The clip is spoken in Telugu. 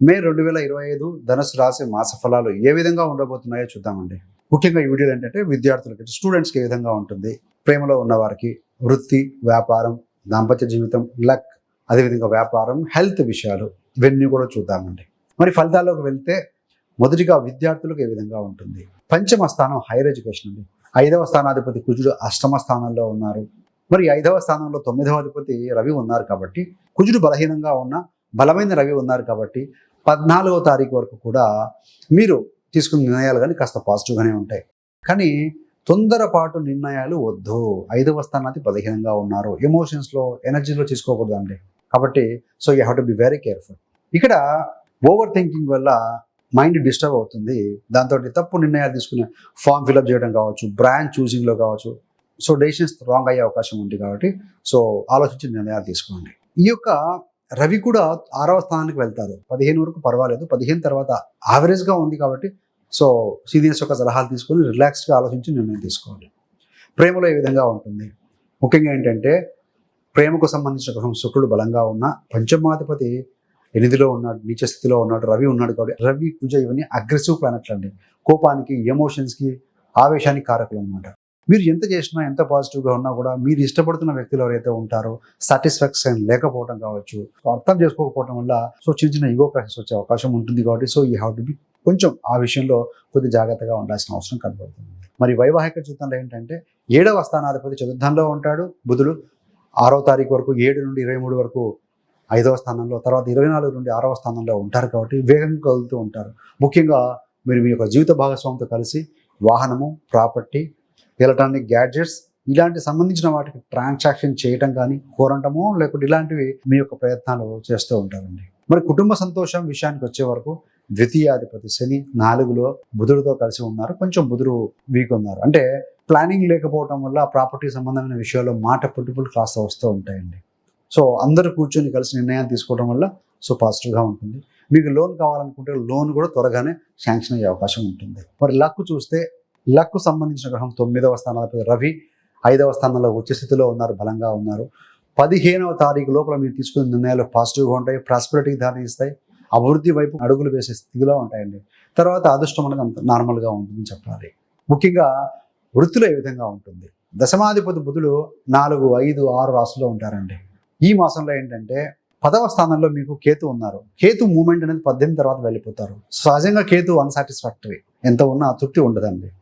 మే రెండు వేల ఇరవై ఐదు ధనుసు రాశి మాస ఫలాలు ఏ విధంగా ఉండబోతున్నాయో చూద్దామండి. ముఖ్యంగా ఈ వీడియోలు ఏంటంటే విద్యార్థులకి స్టూడెంట్స్కి ఏ విధంగా ఉంటుంది ప్రేమలో ఉన్నవారికి వృత్తి వ్యాపారం దాంపత్య జీవితం లక్ అదేవిధంగా వ్యాపారం హెల్త్ విషయాలు ఇవన్నీ కూడా చూద్దామండి. మరి ఫలితాల్లోకి వెళ్తే మొదటిగా విద్యార్థులకు ఏ విధంగా ఉంటుంది? పంచమ స్థానం హైయర్ ఎడ్యుకేషన్ అండి. ఐదవ స్థానాధిపతి కుజుడు అష్టమ స్థానంలో ఉన్నారు. మరి ఐదవ స్థానంలో తొమ్మిదవ అధిపతి రవి ఉన్నారు కాబట్టి కుజుడు బలహీనంగా ఉన్న బలమైన రవి ఉన్నారు కాబట్టి పద్నాలుగో తారీఖు వరకు కూడా మీరు తీసుకున్న నిర్ణయాలు కానీ కాస్త పాజిటివ్గానే ఉంటాయి. కానీ తొందరపాటు నిర్ణయాలు వద్దు. ఐదవ స్థానానికి బలహీనంగా ఉన్నారు. ఎమోషన్స్లో ఎనర్జీలో తీసుకోకూడదండి. కాబట్టి so you have to be very careful. ఇక్కడ ఓవర్ థింకింగ్ వల్ల మైండ్ డిస్టర్బ్ అవుతుంది. దాంతో తప్పు నిర్ణయాలు తీసుకునే ఫామ్ ఫిల్అప్ చేయడం కావచ్చు బ్రాండ్ చూసింగ్లో కావచ్చు. సో డెసిషన్స్ రాంగ్ అయ్యే అవకాశం ఉంది కాబట్టి సో ఆలోచించి నిర్ణయాలు తీసుకోండి. ఈ యొక్క రవి కూడా ఆరవ స్థానానికి వెళ్తారు. పదిహేను వరకు పర్వాలేదు. పదిహేను తర్వాత యావరేజ్గా ఉంది కాబట్టి సో సీనియర్స్ యొక్క సలహాలు తీసుకొని రిలాక్స్గా ఆలోచించి నిర్ణయం తీసుకోవాలి. ప్రేమలో ఏ విధంగా ఉంటుంది? ముఖ్యంగా ఏంటంటే ప్రేమకు సంబంధించిన గ్రహం శుక్రుడు బలంగా ఉన్న పంచమాధిపతి ఎనిమిదిలో ఉన్నాడు నీచ స్థితిలో ఉన్నాడు రవి ఉన్నాడు కాబట్టి రవి పూజ ఇవన్నీ అగ్రెసివ్ ప్లానెట్లు అండి కోపానికి ఎమోషన్స్కి ఆవేశానికి కారకులు అనమాట మీరు ఎంత చేసినా ఎంత పాజిటివ్గా ఉన్నా కూడా మీరు ఇష్టపడుతున్న వ్యక్తులు ఎవరైతే ఉంటారో సాటిస్ఫాక్షన్ లేకపోవడం కావచ్చు సో అర్థం చేసుకోకపోవడం వల్ల సో చిన్న చిన్న ఈగో క్రాషెస్ వచ్చే అవకాశం ఉంటుంది కాబట్టి so you have to be కొంచెం ఆ విషయంలో కొద్ది జాగ్రత్తగా ఉండాల్సిన అవసరం కనబడుతుంది. మరి వైవాహిక జీవితంలో ఏంటంటే ఏడవ స్థానాధిపతి చతుర్థంలో ఉంటాడు బుధుడు ఆరో తారీఖు వరకు ఏడు నుండి ఇరవై మూడు వరకు ఐదవ స్థానంలో తర్వాత ఇరవై నాలుగు నుండి ఆరవ స్థానంలో ఉంటారు కాబట్టి వేగంగా కదులుతూ ఉంటారు. ముఖ్యంగా మీరు మీ యొక్క జీవిత భాగస్వామితో కలిసి వాహనము ప్రాపర్టీ ఎలక్ట్రానిక్ గ్యాడ్జెట్స్ ఇలాంటి సంబంధించిన వాటికి ట్రాన్సాక్షన్ చేయటం కానీ కోరటము లేకుంటే ఇలాంటివి మీ యొక్క ప్రయత్నాలు చేస్తూ ఉంటారండి. మరి కుటుంబ సంతోషం విషయానికి వచ్చే వరకు ద్వితీయాధిపతి శని నాలుగులో బుధుడితో కలిసి ఉన్నారు. కొంచెం బుధుడు వీక్ ఉన్నారు. అంటే ప్లానింగ్ లేకపోవటం వల్ల ప్రాపర్టీ సంబంధమైన విషయాల్లో మాట పుట్టుపులు కాస్త వస్తూ ఉంటాయండి. సో అందరూ కూర్చొని కలిసి నిర్ణయాలు తీసుకోవడం వల్ల సో పాజిటివ్గా ఉంటుంది. మీకు లోన్ కావాలనుకుంటే లోన్ కూడా త్వరగానే శాంక్షన్ అయ్యే అవకాశం ఉంటుంది. మరి లక్ చూస్తే లక్కు సంబంధించిన గ్రహం తొమ్మిదవ స్థానంలో రవి ఐదవ స్థానంలో వచ్చే స్థితిలో ఉన్నారు బలంగా ఉన్నారు. పదిహేనవ తారీఖు లోపల మీరు తీసుకున్న నిర్ణయాలు పాజిటివ్గా ఉంటాయి ప్రాస్పరిటీకి దారి ఇస్తాయి అభివృద్ధి వైపు అడుగులు వేసే స్థితిలో ఉంటాయండి. తర్వాత అదృష్టం అనేది అంత నార్మల్గా ఉంటుందని చెప్పాలి. ముఖ్యంగా వృత్తిలో ఏ విధంగా ఉంటుంది? దశమాధిపతి బుధుడు నాలుగు ఐదు ఆరు రాసుల్లో ఉంటారండి. ఈ మాసంలో ఏంటంటే పదవ స్థానంలో మీకు కేతు ఉన్నారు. కేతు మూమెంట్ అనేది పద్దెనిమిది తర్వాత వెళ్ళిపోతారు. సహజంగా కేతు అన్సాటిస్ఫాక్టరీ ఎంత ఉన్నా తృప్తి ఉండదండి.